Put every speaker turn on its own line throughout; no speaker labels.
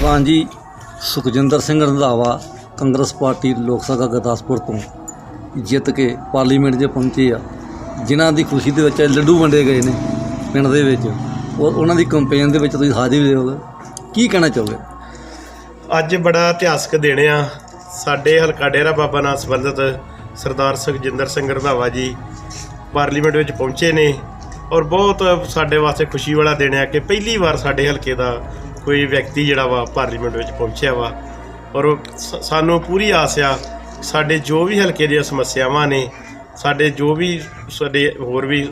ਪ੍ਰਧਾਨ ਜੀ ਸੁਖਜਿੰਦਰ ਸਿੰਘ ਰੰਧਾਵਾ ਕਾਂਗਰਸ ਪਾਰਟੀ ਲੋਕ ਸਭਾ ਗੁਰਦਾਸਪੁਰ ਤੋਂ ਜਿੱਤ ਕੇ ਪਾਰਲੀਮੈਂਟ 'ਚ ਪਹੁੰਚੇ ਆ। ਜਿਨ੍ਹਾਂ ਦੀ ਖੁਸ਼ੀ ਦੇ ਵਿੱਚ ਲੱਡੂ ਵੰਡੇ ਗਏ ਨੇ ਪਿੰਡ ਦੇ ਵਿੱਚ। ਔਰ ਉਹਨਾਂ ਦੀ ਕੰਪੇਨ ਦੇ ਵਿੱਚ ਤੁਸੀਂ ਹਾਜ਼ਰੀ ਦਿਓਗੇ ਕੀ ਕਹਿਣਾ ਚਾਹੋਗੇ?
ਅੱਜ ਬੜਾ ਇਤਿਹਾਸਕ ਦਿਨ ਆ। ਸਾਡੇ ਹਲਕਾ ਡੇਰਾ ਬਾਬਾ ਨਾਲ ਸੰਬੰਧਿਤ ਸਰਦਾਰ ਸੁਖਜਿੰਦਰ ਸਿੰਘ ਰੰਧਾਵਾ ਜੀ ਪਾਰਲੀਮੈਂਟ ਵਿੱਚ ਪਹੁੰਚੇ ਨੇ ਔਰ ਬਹੁਤ ਸਾਡੇ ਵਾਸਤੇ ਖੁਸ਼ੀ ਵਾਲਾ ਦਿਨ ਆ ਕਿ ਪਹਿਲੀ ਵਾਰ ਸਾਡੇ ਹਲਕੇ ਦਾ ਕੋਈ ਵਿਅਕਤੀ ਜਿਹੜਾ ਵਾ ਪਾਰਲੀਮੈਂਟ ਵਿੱਚ ਪਹੁੰਚਿਆ ਵਾ। ਔਰ ਸਾਨੂੰ ਪੂਰੀ ਆਸ ਆ ਸਾਡੇ ਜੋ ਵੀ ਹਲਕੇ ਦੀਆਂ ਸਮੱਸਿਆਵਾਂ ਨੇ ਸਾਡੇ ਜੋ ਵੀ ਸਾਡੇ ਹੋਰ ਵੀ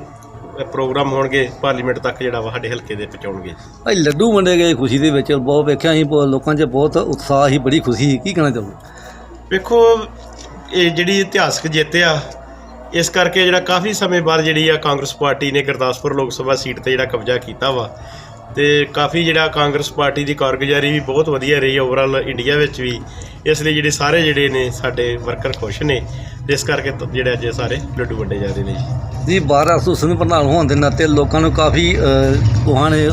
ਪ੍ਰੋਗਰਾਮ ਹੋਣਗੇ ਪਾਰਲੀਮੈਂਟ ਤੱਕ ਜਿਹੜਾ ਵਾ ਸਾਡੇ ਹਲਕੇ ਦੇ ਪਹੁੰਚਾਉਣਗੇ।
ਭਾਈ ਲੱਡੂ ਵੰਡੇ ਗਏ ਖੁਸ਼ੀ ਦੇ ਵਿੱਚ ਬਹੁਤ ਵੇਖਿਆ ਸੀ ਲੋਕਾਂ 'ਚ ਬਹੁਤ ਉਤਸ਼ਾਹ ਸੀ ਬੜੀ ਖੁਸ਼ੀ ਸੀ। ਕੀ ਕਹਿਣਾ ਚਾਹੋਗੇ?
ਵੇਖੋ ਇਹ ਜਿਹੜੀ ਇਤਿਹਾਸਕ ਜਿੱਤ ਆ ਇਸ ਕਰਕੇ ਜਿਹੜਾ ਕਾਫੀ ਸਮੇਂ ਬਾਅਦ ਜਿਹੜੀ ਆ ਕਾਂਗਰਸ ਪਾਰਟੀ ਨੇ ਗੁਰਦਾਸਪੁਰ ਲੋਕ ਸਭਾ ਸੀਟ ਤੇ ਜਿਹੜਾ ਕਬਜ਼ਾ ਕੀਤਾ ਵਾ ਤੇ ਕਾਫੀ ਜਿਹੜਾ ਕਾਂਗਰਸ ਪਾਰਟੀ ਦੀ ਕਾਰਗੁਜ਼ਾਰੀ ਵੀ ਬਹੁਤ ਵਧੀਆ ਰਹੀ ਓਵਰਆਲ ਇੰਡੀਆ ਵਿੱਚ ਵੀ। ਇਸ ਲਈ ਜਿਹੜੇ ਸਾਰੇ ਜਿਹੜੇ ਨੇ ਸਾਡੇ ਵਰਕਰ ਖੁਸ਼ ਨੇ। ਇਸ ਕਰਕੇ ਜਿਹੜੇ ਅੱਜ ਸਾਰੇ ਲੱਡੂ ਵੰਡੇ ਜਾ ਰਹੇ ਨੇ ਜੀ।
ਜੀ ਬਾਰਾਂ ਸੂਸਨ ਪ੍ਰਧਾਨ ਹੋਣ ਦੇ ਨਾਤੇ ਲੋਕਾਂ ਨੂੰ ਕਾਫੀ ਉਹਨਾਂ ਨੇ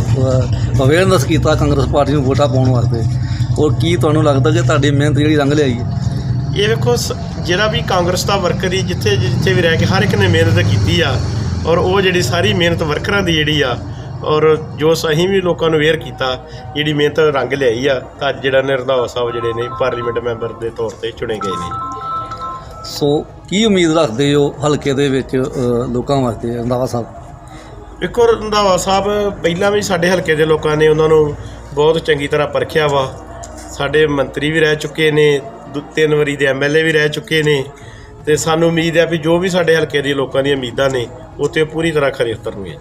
ਅਵੇਅਰਨੈਸ ਕੀਤਾ ਕਾਂਗਰਸ ਪਾਰਟੀ ਨੂੰ ਵੋਟਾਂ ਪਾਉਣ ਵਾਸਤੇ। ਔਰ ਕੀ ਤੁਹਾਨੂੰ ਲੱਗਦਾ ਕਿ ਤੁਹਾਡੀ ਮਿਹਨਤ ਜਿਹੜੀ ਰੰਗ ਲਿਆਈ ਹੈ
ਇਹ ਵੇਖੋ ਜਿਹੜਾ ਵੀ ਕਾਂਗਰਸ ਦਾ ਵਰਕਰ ਹੀ ਜਿੱਥੇ ਜਿੱਥੇ ਵੀ ਰਹਿ ਕੇ ਹਰ ਇੱਕ ਨੇ ਮਿਹਨਤ ਕੀਤੀ ਆ ਔਰ ਉਹ ਜਿਹੜੀ ਸਾਰੀ ਮਿਹਨਤ ਵਰਕਰਾਂ ਦੀ ਜਿਹੜੀ ਆ ਔਰ ਜੋ ਸਹੀ ਵੀ ਲੋਕਾਂ ਨੂੰ ਅਵੇਅਰ ਕੀਤਾ ਜਿਹੜੀ ਮਿਹਨਤ ਰੰਗ ਲਿਆਈ ਆ ਤਾਂ ਅੱਜ ਜਿਹੜਾ ਨੇ ਰੰਧਾਵਾ ਸਾਹਿਬ ਜਿਹੜੇ ਨੇ ਪਾਰਲੀਮੈਂਟ ਮੈਂਬਰ ਦੇ ਤੌਰ ਤੇ ਚੁਣੇ ਗਏ ਨੇ।
ਸੋ ਕੀ ਉਮੀਦ ਰੱਖਦੇ ਹੋ ਹਲਕੇ ਦੇ ਵਿੱਚ ਅ, ਲੋਕਾਂ ਵਾਸਤੇ ਰੰਧਾਵਾ ਸਾਹਿਬ?
ਵੇਖੋ ਰੰਧਾਵਾ ਸਾਹਿਬ ਪਹਿਲਾਂ ਵੀ ਸਾਡੇ ਹਲਕੇ ਦੇ ਲੋਕਾਂ ਨੇ ਉਹਨਾਂ ਨੂੰ ਬਹੁਤ ਚੰਗੀ ਤਰ੍ਹਾਂ ਪਰਖਿਆ ਵਾ। ਸਾਡੇ ਮੰਤਰੀ ਵੀ ਰਹਿ ਚੁੱਕੇ ਨੇ ਦੋ ਤਿੰਨ ਵਾਰੀ ਦੇ ਐਮਐਲਏ ਵੀ ਰਹਿ ਚੁੱਕੇ ਨੇ। ਤੇ ਸਾਨੂੰ ਉਮੀਦ ਹੈ ਵੀ ਜੋ ਵੀ ਸਾਡੇ ਹਲਕੇ ਦੇ ਲੋਕਾਂ ਦੀਆਂ ਉਮੀਦਾਂ ਨੇ ਉਹ ਤੇ ਪੂਰੀ ਤਰ੍ਹਾਂ ਖਰੇ ਉਤਰਨਗੇ